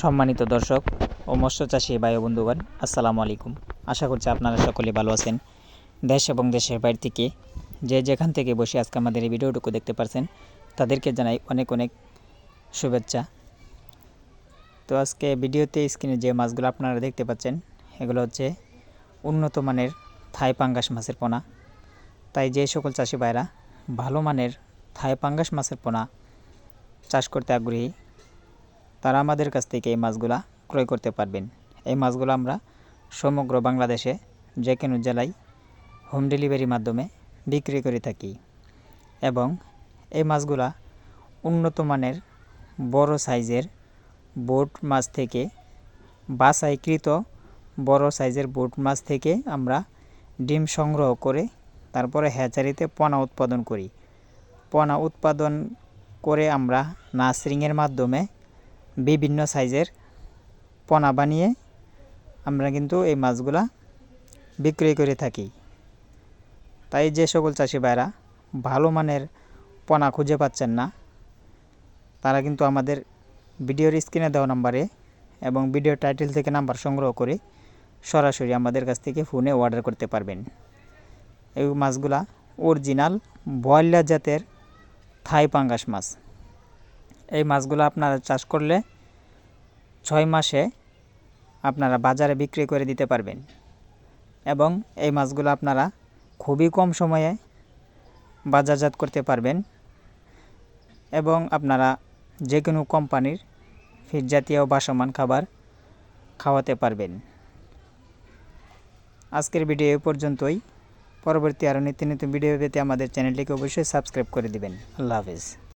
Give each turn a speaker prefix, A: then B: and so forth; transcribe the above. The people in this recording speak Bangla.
A: সম্মানিত দর্শক ও মৎস্য চাষী ও বন্ধুগণ, আসসালামু আলাইকুম। আশা করছি আপনারা সকলে ভালো আছেন। দেশ এবং দেশের বাইরে থেকে যে যেখান থেকে বসে আজকে আমাদের এই ভিডিওটুকু দেখতে পারছেন, তাদেরকে জানাই অনেক অনেক শুভেচ্ছা। তো আজকে ভিডিওতে স্ক্রিনে যে মাছগুলো আপনারা দেখতে পাচ্ছেন, এগুলো হচ্ছে উন্নত মানের থাই পাঙ্গাস মাছের পোনা। তাই যে সকল চাষি ভাইরা ভালো মানের থাই পাঙ্গাস মাছের পোনা চাষ করতে আগ্রহী তারা আমাদের কাছ থেকে এই মাছগুলা ক্রয় করতে পারবেন। এই মাছগুলো আমরা সমগ্র বাংলাদেশে যে কোনো জেলায় হোম ডেলিভারির মাধ্যমে বিক্রি করে থাকি এবং এই মাছগুলা উন্নত মানের বড় সাইজের বোট মাছ থেকে বাছাইকৃত বড় সাইজের বোট মাছ থেকে আমরা ডিম সংগ্রহ করে তারপরে হ্যাচারিতে পোনা উৎপাদন করি। পোনা উৎপাদন করে আমরা নার্সিংয়ের মাধ্যমে বিভিন্ন সাইজের পোনা বানিয়ে আমরা কিন্তু এই মাছগুলা বিক্রয় করে থাকি। তাই যে সকল চাষি ভাইরা ভালো মানের পোনা খুঁজে পাচ্ছেন না, তারা কিন্তু আমাদের ভিডিওর স্ক্রিনে দেওয়া নাম্বারে এবং ভিডিও টাইটেল থেকে নাম্বার সংগ্রহ করে সরাসরি আমাদের কাছ থেকে ফোনে অর্ডার করতে পারবেন। এই মাছগুলা অরিজিনাল বয়লা জাতের থাই পাঙ্গাস মাছ। এই মাছগুলো আপনারা চাষ করলে ছয় মাসে আপনারা বাজারে বিক্রি করে দিতে পারবেন। এবং এই মাছগুলো আপনারা খুবই কম সময়ে বাজারজাত করতে পারবেন এবং আপনারা যে কোনো কোম্পানির ফিড জাতীয় বাসমান খাবার খাওয়াতে পারবেন। আজকের ভিডিও এ পর্যন্তই। পরবর্তী আরও নিত্য নতুন ভিডিও পেতে আমাদের চ্যানেলটিকে অবশ্যই সাবস্ক্রাইব করে দিবেন। আল্লাহ হাফিজ।